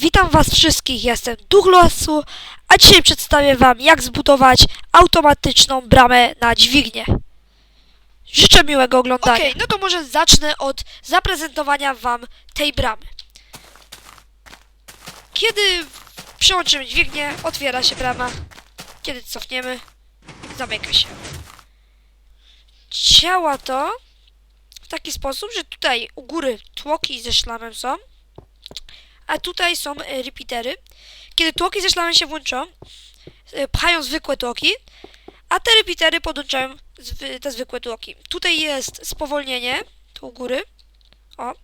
Witam was wszystkich, jestem Douglasu, a dzisiaj przedstawię wam jak zbudować automatyczną bramę na dźwignię. Życzę miłego oglądania. Okej, no to może zacznę od zaprezentowania wam tej bramy. Kiedy przełączymy dźwignię, otwiera się brama. Kiedy cofniemy, zamyka się. Działa to w taki sposób, że tutaj u góry tłoki ze szlamem są, a tutaj są e, repeatery. Kiedy tłoki ze się włączą, e, pchają zwykłe tłoki, a te repeatery podłączają te zwykłe tłoki. Tutaj jest spowolnienie, tu u góry, o,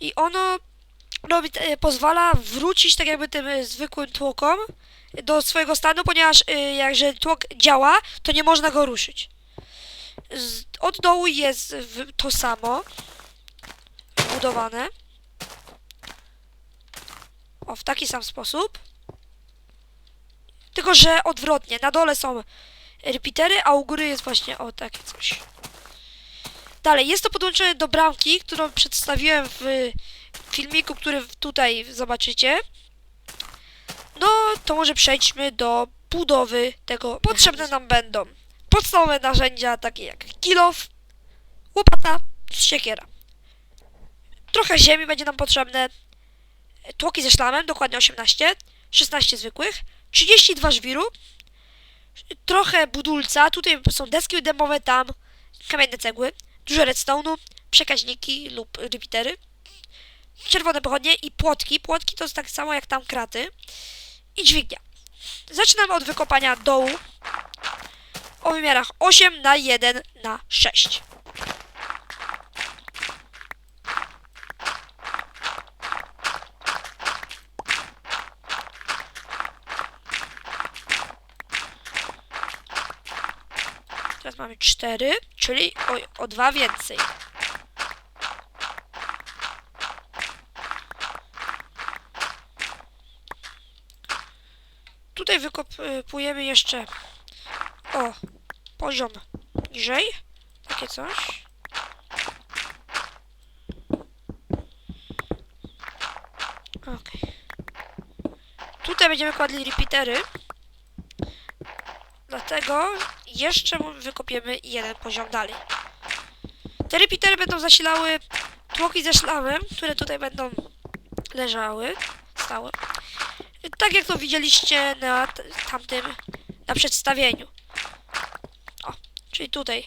i ono robi, e, pozwala wrócić tak jakby tym zwykłym tłokom do swojego stanu, ponieważ jakże tłok działa, to nie można go ruszyć. Od dołu jest to samo budowane. O, w taki sam sposób. Tylko, że odwrotnie. Na dole są repeatery, a u góry jest właśnie o takie coś. Dalej, jest to podłączone do bramki, którą przedstawiłem w filmiku, który tutaj zobaczycie. No, to może przejdźmy do budowy tego. Potrzebne nam będą podstawowe narzędzia, takie jak kilof, łopata, siekiera. Trochę ziemi będzie nam potrzebne, tłoki ze szlamem, dokładnie 18, 16 zwykłych, 32 żwiru, trochę budulca, tutaj są deski demowe, tam kamienne cegły, dużo redstone'u, przekaźniki lub repeatery, czerwone pochodnie i płotki. Płotki to jest tak samo jak tam kraty i dźwignia. Zaczynamy od wykopania dołu o wymiarach 8 na 1 na 6. Teraz mamy 4, czyli o, o 2 więcej. Tutaj wykopujemy jeszcze o poziom niżej. Takie coś. Okej. Tutaj będziemy kładli repeatery. Dlatego jeszcze wykopiemy jeden poziom dalej. Te repeatery będą zasilały tłoki ze szlamem, które tutaj będą leżały, stały. Tak jak to widzieliście na tamtym, na przedstawieniu. O, czyli tutaj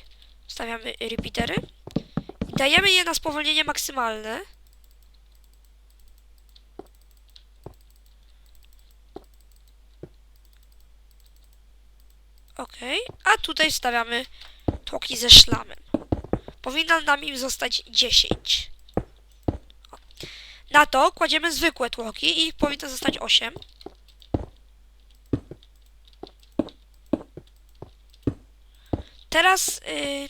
stawiamy repeatery. Dajemy je na spowolnienie maksymalne. Ok, a tutaj stawiamy tłoki ze szlamem. Powinno nam im zostać 10. O. Na to kładziemy zwykłe tłoki i ich powinno zostać 8. Teraz y,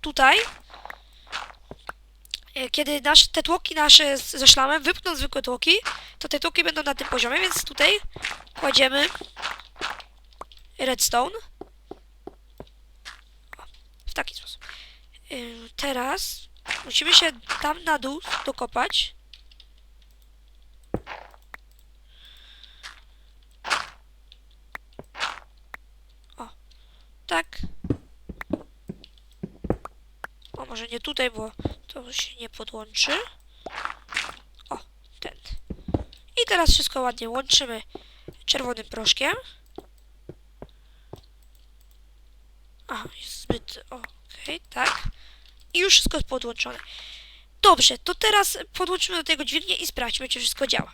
tutaj, y, kiedy nasz, te tłoki nasze ze szlamem wypną zwykłe tłoki, to te tłoki będą na tym poziomie, więc tutaj kładziemy redstone. O, w taki sposób. Teraz musimy się tam na dół dokopać. O, tak. O, może nie tutaj, bo to się nie podłączy. O, ten. I teraz wszystko ładnie łączymy czerwonym proszkiem. Aha, Okej, tak. I już wszystko jest podłączone. Dobrze, to teraz podłączymy do tego dźwignię i sprawdźmy, czy wszystko działa.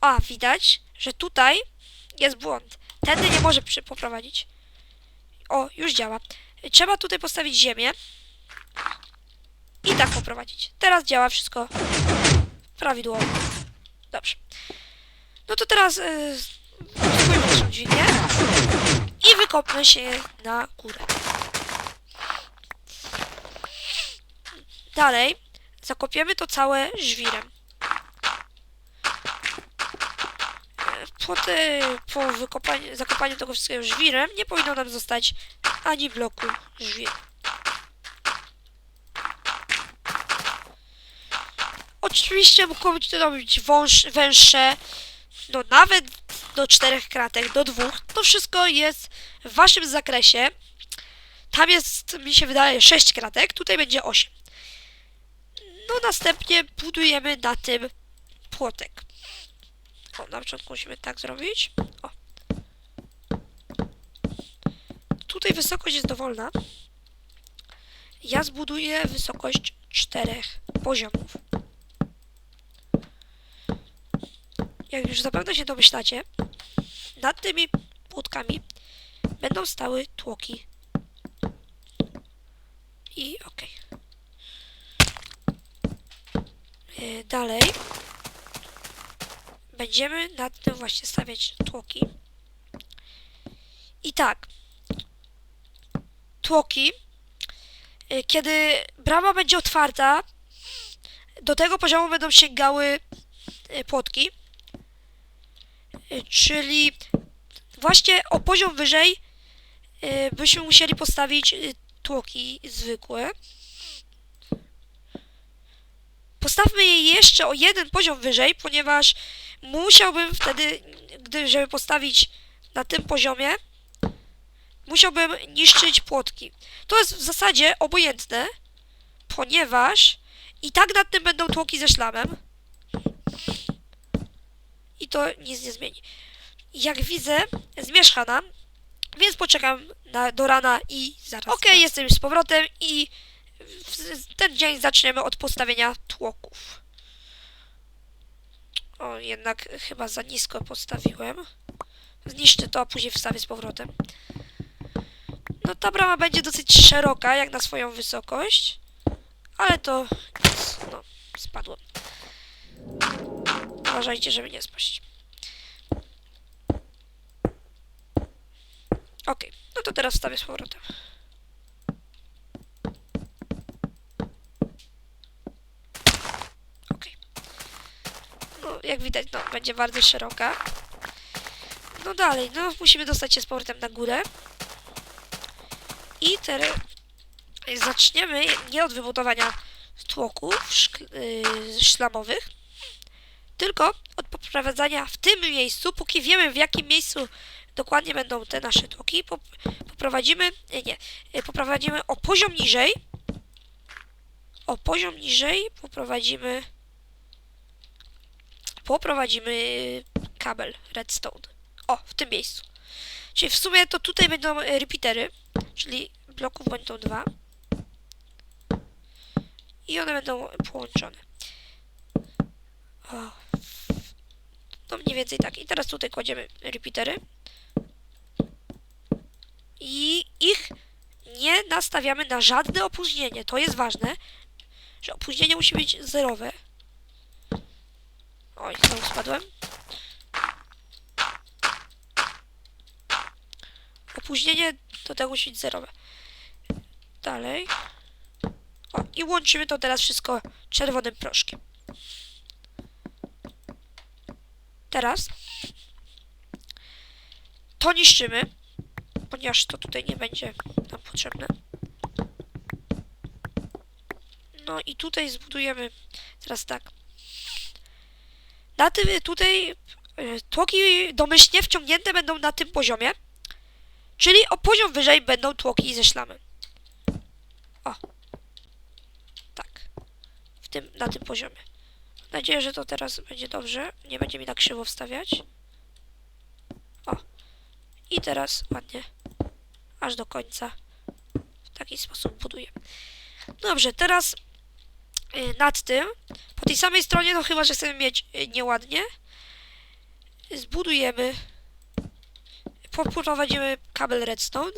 A, widać, że tutaj jest błąd. Tędy nie może poprowadzić. O, już działa. Trzeba tutaj postawić ziemię. I tak poprowadzić. Teraz działa wszystko prawidłowo. Dobrze. No to teraz yy, naszą dźwignię wykopmy się na górę. Dalej zakopiemy to całe żwirem. E, Po, po wykopaniu, zakopaniu tego wszystkiego żwirem nie powinno nam zostać ani bloku żwiru. oczywiście mogą być to robić węższe, no nawet do czterech kratek, do dwóch. To wszystko jest w waszym zakresie. Tam jest, mi się wydaje, 6 kratek, tutaj będzie 8. No następnie budujemy na tym płotek. O, na początku musimy tak zrobić. O. Tutaj wysokość jest dowolna. Ja zbuduję wysokość czterech poziomów. Jak już zapewne się domyślacie, nad tymi płotkami będą stały tłoki. I okej. Yy, Dalej będziemy nad tym właśnie stawiać tłoki. I tak. Tłoki. y, Kiedy brama będzie otwarta, do tego poziomu będą sięgały y, płotki. Y, Czyli właśnie o poziom wyżej y, byśmy musieli postawić y, tłoki zwykłe. Postawmy je jeszcze o jeden poziom wyżej, ponieważ musiałbym wtedy, gdy żeby postawić na tym poziomie, musiałbym niszczyć płotki. To jest w zasadzie obojętne, ponieważ i tak nad tym będą tłoki ze szlamem. To nic nie zmieni. Jak widzę, zmierzcha nam, więc poczekam na, do rana i zaraz. Okej, jestem już z powrotem i w, ten dzień zaczniemy od postawienia tłoków. O, jednak chyba za nisko postawiłem. Zniszczę to, a później wstawię z powrotem. No ta brama będzie dosyć szeroka, jak na swoją wysokość. Ale to nic, no, spadło. Uważajcie, żeby nie spaść. Okej, no to teraz wstawię z powrotem. Okej. No, jak widać, no, będzie bardzo szeroka. No dalej, no, musimy dostać się z powrotem na górę. I teraz zaczniemy nie od wybudowania tłoków yy, szlamowych, tylko od poprowadzania w tym miejscu, póki wiemy w jakim miejscu dokładnie będą te nasze tłoki, pop poprowadzimy, nie, yy, poprowadzimy o poziom niżej, o poziom niżej poprowadzimy poprowadzimy kabel redstone. O, w tym miejscu. Czyli w sumie to tutaj będą e, repeatery, czyli bloków będą dwa. I one będą połączone. O. No mniej więcej tak. I teraz tutaj kładziemy repeatery. I ich nie nastawiamy na żadne opóźnienie. To jest ważne, że opóźnienie musi być zerowe. Oj, znowu spadłem. Opóźnienie do tego musi być zerowe. Dalej. O, i łączymy to teraz wszystko czerwonym proszkiem. Teraz to niszczymy, ponieważ to tutaj nie będzie nam potrzebne. No i tutaj zbudujemy teraz tak. Na tym tutaj e, tłoki domyślnie wciągnięte będą na tym poziomie. Czyli o poziom wyżej będą tłoki ze szlamem. O. Tak. W tym, na tym poziomie. Nadzieję, że to teraz będzie dobrze. Nie będzie mi tak krzywo wstawiać. O. I teraz ładnie. Aż do końca. W taki sposób buduję. Dobrze, teraz y, nad tym, po tej samej stronie, no chyba, że chcemy mieć y, nieładnie, zbudujemy poprowadzimy kabel redstone.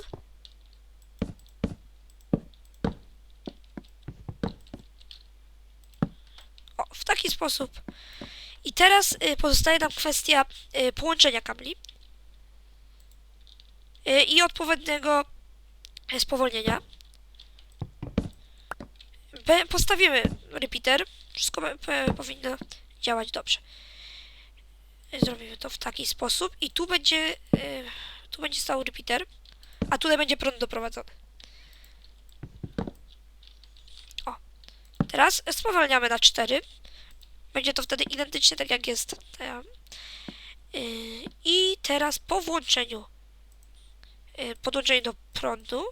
O, w taki sposób. I teraz y, pozostaje nam kwestia y, połączenia kabli y, i odpowiedniego spowolnienia. Postawimy repeater. Wszystko powinno działać dobrze. Zrobimy to w taki sposób i tu będzie tu będzie stał repeater, a tutaj będzie prąd doprowadzony. Teraz spowalniamy na 4. Będzie to wtedy identyczne tak jak jest. Yy, I teraz po włączeniu yy, podłączeniu do prądu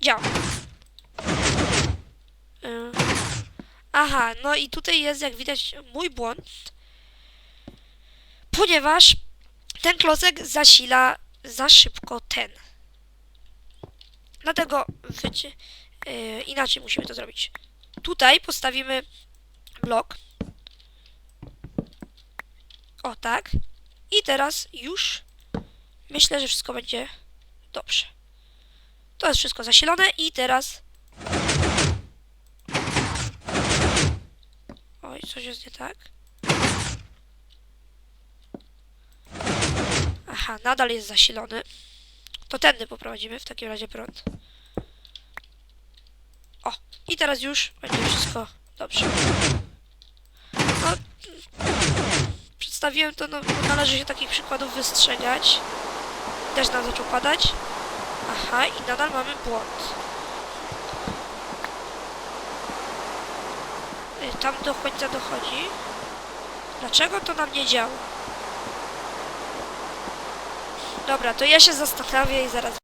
działa. Yy, Aha, no i tutaj jest jak widać mój błąd, ponieważ ten klocek zasila za szybko ten. Dlatego wycie, yy, inaczej musimy to zrobić. Tutaj postawimy blok. O tak. I teraz już myślę, że wszystko będzie dobrze. To jest wszystko zasilone i teraz... Oj, coś jest nie tak. Aha, nadal jest zasilony. To tędy poprowadzimy w takim razie prąd. O, i teraz już będzie wszystko dobrze. No, przedstawiłem to, no, należy się takich przykładów wystrzegać. Też nam zaczął padać. Aha, i nadal mamy błąd. Y, Tam do końca dochodzi. Dlaczego to nam nie działa? Dobra, to ja się zastanawię i zaraz